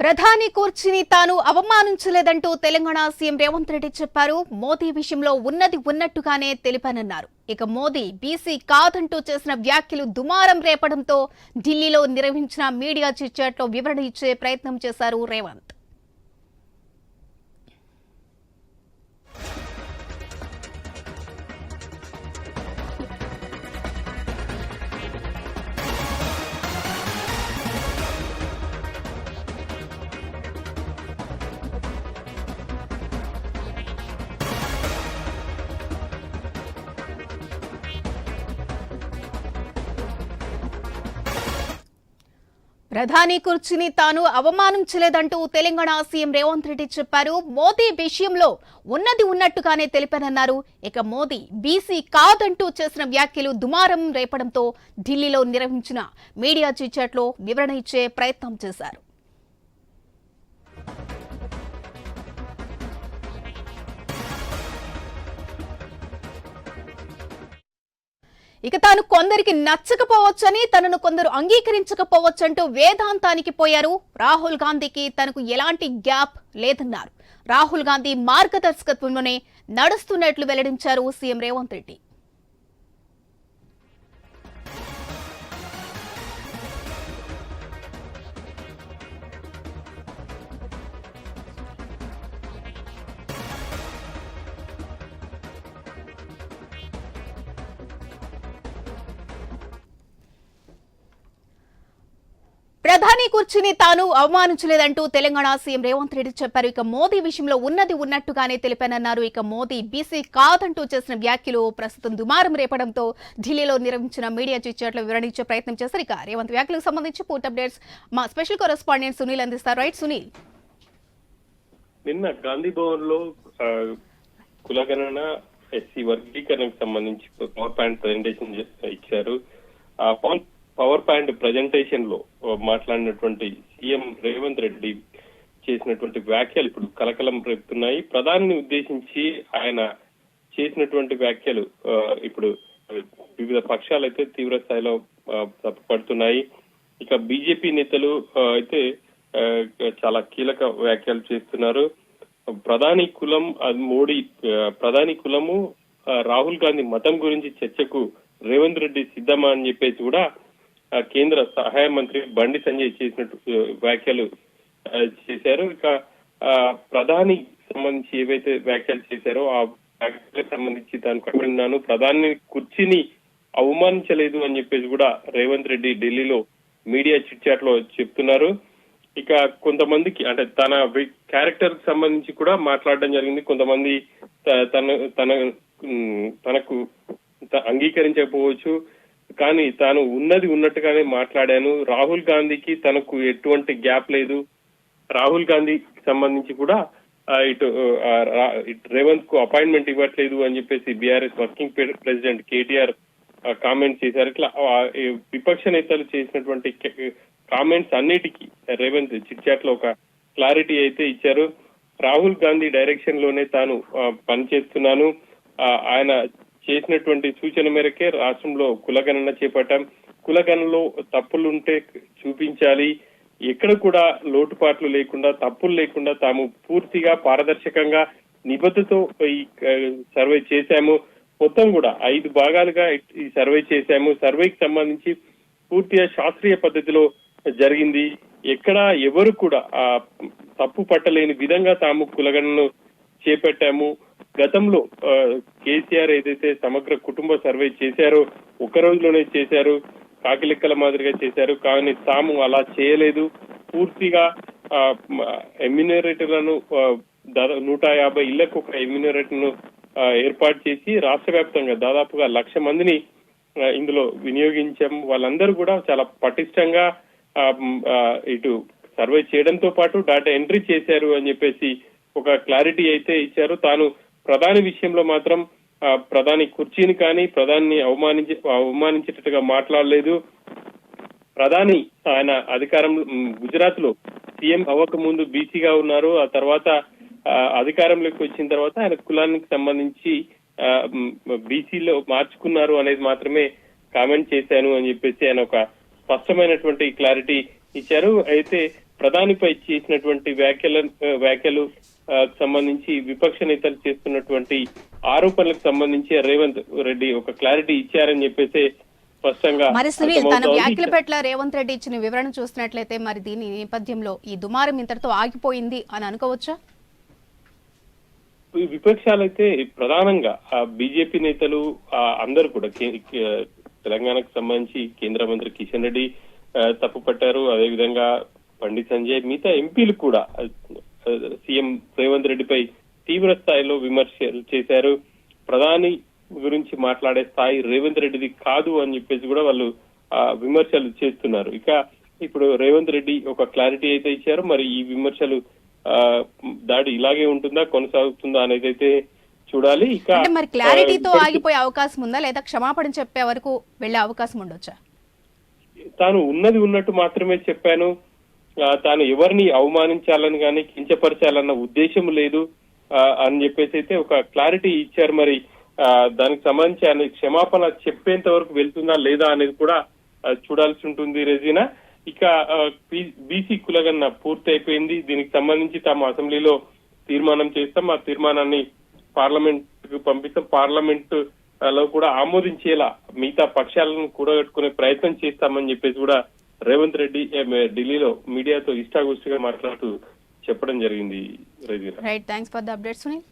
ప్రధాని కూర్చుని తాను అవమానించలేదంటూ తెలంగాణ సీఎం రేవంత్ రెడ్డి చెప్పారు. మోదీ విషయంలో ఉన్నది ఉన్నట్టుగానే తెలిపానన్నారు. ఇక మోదీ బీసీ కాదంటూ చేసిన వ్యాఖ్యలు దుమారం రేపడంతో ఢిల్లీలో నిర్వహించిన మీడియా చిట్చాట్లో వివరణ ఇచ్చే ప్రయత్నం చేశారు రేవంత్. ప్రధాని కుర్చీని తాను అవమానించలేదంటూ తెలంగాణ సీఎం రేవంత్ రెడ్డి చెప్పారు. మోదీ విషయంలో ఉన్నది ఉన్నట్టుగానే తెలిపానన్నారు. ఇక మోదీ బీసీ కాదంటూ చేసిన వ్యాఖ్యలు దుమారం రేపడంతో ఢిల్లీలో నిర్వహించిన మీడియా చీచాట్లో వివరణ ఇచ్చే ప్రయత్నం చేశారు. ఇక తాను కొందరికి నచ్చకపోవచ్చని తనను కొందరు అంగీకరించకపోవచ్చంటూ వేదాంతానికి పోయారు. రాహుల్ గాంధీకి తనకు ఎలాంటి గ్యాప్ లేదన్నారు. రాహుల్ గాంధీ మార్గదర్శకత్వంలోనే నడుస్తున్నట్లు వెల్లడించారు సీఎం రేవంత్ రెడ్డి. ప్రధాని కూర్చుని తాను అవమానించలేదంటూ తెలంగాణ సీఎం రేవంత్ రెడ్డి చెప్పారు. ఇక మోదీ విషయంలో ఉన్నది ఉన్నట్టుగానే తెలిపానన్నారు. ఇక మోదీ బీసీ కాదంటూ చేసిన వ్యాఖ్యలు ప్రస్తుతం దుమారం రేపడంతో ఢిల్లీలో నిర్వహించిన మీడియా చిట్చాట్లో వివరణ ఇచ్చే ప్రయత్నం చేశారు. ఇక రేవంత్ వ్యాఖ్యలకు సంబంధించి పూర్తి అప్డేట్స్ మా స్పెషల్ కరెస్పాండెంట్ సునీల్ అందిస్తారు. రైట్ సునీల్. నిన్న గాంధీ భవన్లో కులగణన ఎస్సీ వర్గీకరణకు సంబంధించి పవర్ పాయింట్ ప్రజెంటేషన్ ఇచ్చారు. ఆ పవర్ పాయింట్ ప్రజెంటేషన్లో మాట్లాడినటువంటి సీఎం రేవంత్ రెడ్డి చేసినటువంటి వ్యాఖ్యలు ఇప్పుడు కలకలం రేపుతున్నాయి. ప్రధానిని ఉద్దేశించి ఆయన చేసినటువంటి వ్యాఖ్యలు ఇప్పుడు వివిధ పక్షాలు అయితే తీవ్ర స్థాయిలో పడుతున్నాయి తప్పుపడుతున్నాయి. ఇక బీజేపీ నేతలు అయితే చాలా కీలక వ్యాఖ్యలు చేస్తున్నారు. ప్రధాని కులం అది మోడీ ప్రధాని కులము రాహుల్ గాంధీ మతం గురించి చర్చకు రేవంత్ రెడ్డి సిద్ధమా అని చెప్పేసి కూడా కేంద్ర సహాయ మంత్రి బండి సంజయ్ చేసినట్టు వ్యాఖ్యలు చేశారు. ఇక ఆ, ప్రధాని సంబంధించి ఏవైతే వ్యాఖ్యలు చేశారో ఆ వ్యాఖ్యలకు సంబంధించి దానికి కట్టుకున్నాను ప్రధాని కుర్చీని అవమానించలేదు అని చెప్పేసి కూడా రేవంత్ రెడ్డి ఢిల్లీలో మీడియా చిట్చాట్లో చెప్తున్నారు. ఇక కొంతమందికి అంటే తన క్యారెక్టర్కి సంబంధించి కూడా మాట్లాడడం జరిగింది. కొంతమంది త- తన తన తనకు అంగీకరించకపోవచ్చు. కానీ తాను ఉన్నది ఉన్నట్టుగానే మాట్లాడాను. రాహుల్ గాంధీకి తనకు ఎటువంటి గ్యాప్ లేదు. రాహుల్ గాంధీకి సంబంధించి కూడా ఇటు రేవంత్కు అపాయింట్మెంట్ ఇవ్వట్లేదు అని చెప్పేసి BRS working president KTR comment చేశారు. ఇట్లా విపక్ష నేతలు చేసినటువంటి కామెంట్స్ అన్నిటికీ రేవంత్ చిట్చాట్లో ఒక క్లారిటీ అయితే ఇచ్చారు. రాహుల్ గాంధీ డైరెక్షన్లోనే తాను పనిచేస్తున్నాను. ఆయన చేసినటువంటి సూచన మేరకే రాష్ట్రంలో కులగణన చేపట్టాం. కులగణనలో తప్పులుంటే చూపించాలి. ఎక్కడ కూడా లోటుపాట్లు లేకుండా తప్పులు లేకుండా తాము పూర్తిగా పారదర్శకంగా నిబద్ధతో ఈ సర్వే చేశాము. మొత్తం కూడా ఐదు భాగాలుగా ఈ సర్వే చేశాము. సర్వేకి సంబంధించి పూర్తిగా శాస్త్రీయ పద్ధతిలో జరిగింది. ఎక్కడ ఎవరు కూడా ఆ తప్పు పట్టలేని విధంగా తాము కులగణను చేపట్టాము. గతంలో ఆ, కేసీఆర్ ఏదైతే సమగ్ర కుటుంబ సర్వే చేశారో ఒక రోజులోనే చేశారు కాకిలెక్కల మాదిరిగా చేశారు కానీ తాము అలా చేయలేదు. పూర్తిగా ఎమ్యూనరేటర్లను నూట యాభై ఇళ్ళకు ఒక ఎమ్యూనరేటర్ను ఏర్పాటు చేసి రాష్ట్ర వ్యాప్తంగా దాదాపుగా లక్ష మందిని ఇందులో వినియోగించాం. వాళ్ళందరూ కూడా చాలా పటిష్టంగా ఆ, ఇటు సర్వే చేయడంతో పాటు డేటా ఎంట్రీ చేశారు అని చెప్పేసి ఒక క్లారిటీ అయితే ఇచ్చారు. తాను ప్రధాని విషయంలో మాత్రం ఆ, ప్రధాని కుర్చీని కానీ ప్రధాని అవమానించి అవమానించేటట్టుగా మాట్లాడలేదు. ప్రధాని ఆయన అధికారం గుజరాత్లో సీఎం అవ్వక ముందు బీసీగా ఉన్నారు. ఆ తర్వాత ఆ, అధికారంలోకి వచ్చిన తర్వాత ఆయన కులానికి సంబంధించి బీసీలో మార్చుకున్నారు అనేది మాత్రమే కామెంట్ చేశాను అని చెప్పేసి ఆయన ఒక స్పష్టమైనటువంటి క్లారిటీ ఇచ్చారు. అయితే ప్రధానిపై చేసినటువంటి వ్యాఖ్యల వ్యాఖ్యలు సంబంధించి విపక్ష నేతలు చేస్తున్నటువంటి ఆరోపణలకు సంబంధించి రేవంత్ రెడ్డి ఒక క్లారిటీ ఇచ్చారని చెప్పేసి స్పష్టంగా మరి సునీల్ తన. వ్యాఖ్యల పట్ల రేవంత్ రెడ్డి ఇచ్చిన వివరణ చూసినట్లయితే మరి దీని నేపథ్యంలో ఈ దుమారం ఇంతటితో ఆగిపోయింది అని అనుకోవచ్చా ఈ విపక్షాలైతే ప్రధానంగా ఆ బీజేపీ నేతలు అందరూ కూడా తెలంగాణకు సంబంధించి కేంద్ర మంత్రి కిషన్ రెడ్డి ఆ, తప్పుపట్టారు అదేవిధంగా పండిత్ సంజయ్ మిగతా ఎంపీలు కూడా సీఎం రేవంత్ రెడ్డిపై తీవ్ర స్థాయిలో విమర్శలు చేశారు. ప్రధాని గురించి మాట్లాడే స్థాయి రేవంత్ రెడ్డిది కాదు అని చెప్పేసి కూడా వాళ్ళు విమర్శలు చేస్తున్నారు. ఇక ఇప్పుడు రేవంత్ రెడ్డి ఒక క్లారిటీ అయితే ఇచ్చారు. మరి ఈ విమర్శలు ఆ, దాడి ఇలాగే ఉంటుందా కొనసాగుతుందా అనేది అయితే చూడాలి. ఇక మరి క్లారిటీతో ఆగిపోయే అవకాశం ఉందా లేదా క్షమాపణ చెప్పే వరకు వెళ్ళే అవకాశం ఉండొచ్చా? తాను ఉన్నది ఉన్నట్టు మాత్రమే చెప్పాను. తాను ఎవరిని అవమానించాలని కానీ కించపరచాలన్న ఉద్దేశం లేదు అని చెప్పేసి అయితే ఒక క్లారిటీ ఇచ్చారు మరి. ఆ, దానికి సంబంధించి ఆయన క్షమాపణ చెప్పేంత వరకు వెళ్తుందా లేదా అనేది కూడా చూడాల్సి ఉంటుంది రెజీనా. ఇక బీసీ కులగన్న పూర్తి అయిపోయింది దీనికి సంబంధించి తాము అసెంబ్లీలో తీర్మానం చేస్తాం. ఆ తీర్మానాన్ని పార్లమెంట్కు పంపిస్తాం. పార్లమెంట్లో కూడా ఆమోదించేలా మిగతా పక్షాలను కూడగట్టుకునే ప్రయత్నం చేస్తామని చెప్పేసి కూడా రేవంత్ రెడ్డి ఢిల్లీలో మీడియాతో ఇష్టాగోష్ఠిగా మాట్లాడుతూ చెప్పడం జరిగింది right thanks for the update Sunil